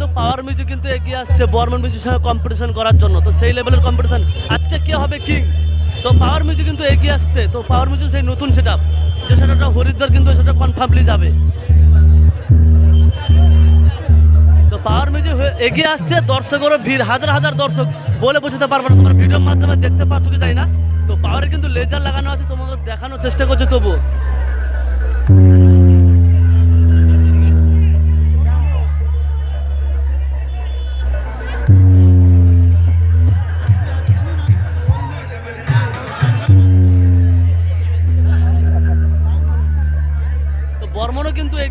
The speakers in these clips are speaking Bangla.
কিন্তু পাওয়ার মিউজিক কিন্তু এগিয়ে আসছে বর্মন মিউজিক সঙ্গে কম্পিটিশন করার জন্য। তো সেই লেভেলের কম্পিটিশন আজকে কে হবে কিং তো পাওয়ার মিউজিক কিন্তু এগিয়ে আসছে। তো পাওয়ার মিউজিক সেই নতুন সেট আপ যে সেটা হরিদ্বার কিন্তু সেটা কনফার্মলি যাবে। তো পাওয়ার মিউজিক এগিয়ে আসছে, দর্শকেরও ভিড়, হাজার হাজার দর্শক। বলে বোঝাতে পারব না, তোমার ভিডিওর মাধ্যমে দেখতে পাচ্ছ কি জানি না। তো পাওয়ারে কিন্তু লেজার লাগানো আছে, তোমাদের দেখানোর চেষ্টা করছে তবু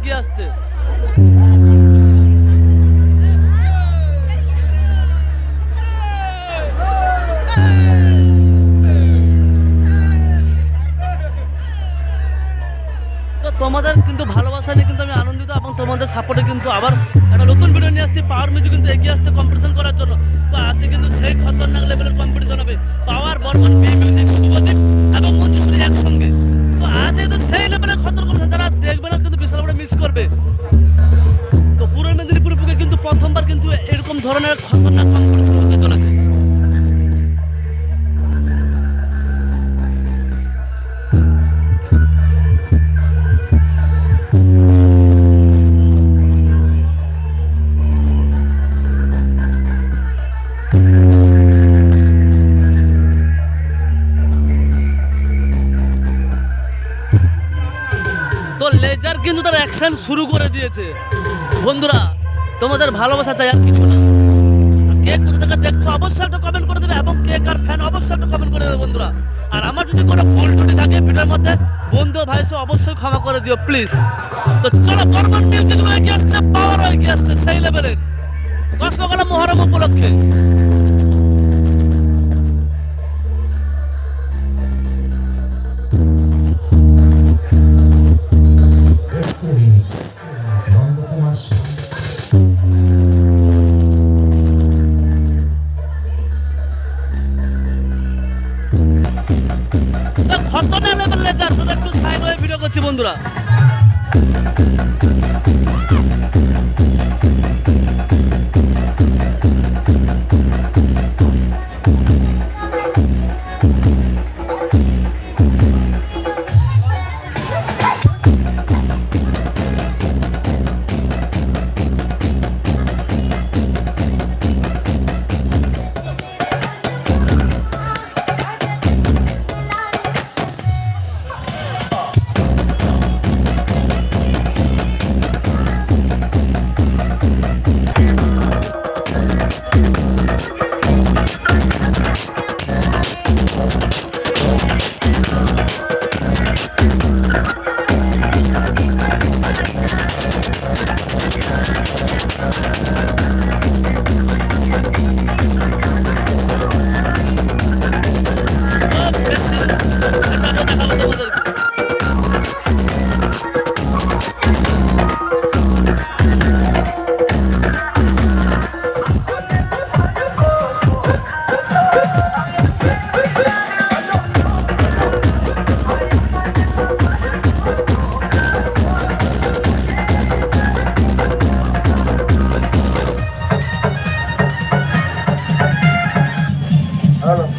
বর্মনও আসছে? তোমাদের কিন্তু ভালোবাসা নিয়ে কিন্তু আমি আনন্দিত এবং তোমাদের সাপোর্টে কিন্তু আবার একটা নতুন ভিডিও নিয়ে আসছি। পাওয়ার মিউজিক কিন্তু এগিয়ে আসছে কম্পিটিশন করার জন্য। তো আজকে কিন্তু সেই খতরনাক লেভেলের কম্পিটিশন হবে। করবে। তো পূর্ব মেদিনীপুর বুকে কিন্তু প্রথমবার কিন্তু এরকম ধরনের খতরনাক লেজার কিন্তু তার অ্যাকশন শুরু করে দিয়েছে। বন্ধুরা, তোমাদের ভালোবাসা চাই আর কিছু না। কে কোথা থেকে দেখছ অবশ্যই একটা কমেন্ট করে দেবে এবং কে কার ফ্যান অবশ্যই একটা কমেন্ট করে দেবে বন্ধুরা। আর আমার যদি কোনো ভুল টুটি থাকে ভিডিওর মধ্যে, বন্ধু ভাই সে অবশ্যই ক্ষমা করে দিও প্লিজ তো চলো বর্মন মিউজিক এগিয়ে আসছে পাওয়ার এগিয়ে আসছে, সেই লেভেলের কসমকালা মহরম উপলক্ষে। করছি বন্ধুরা।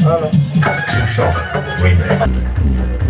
Amen. Culture Shock Remix.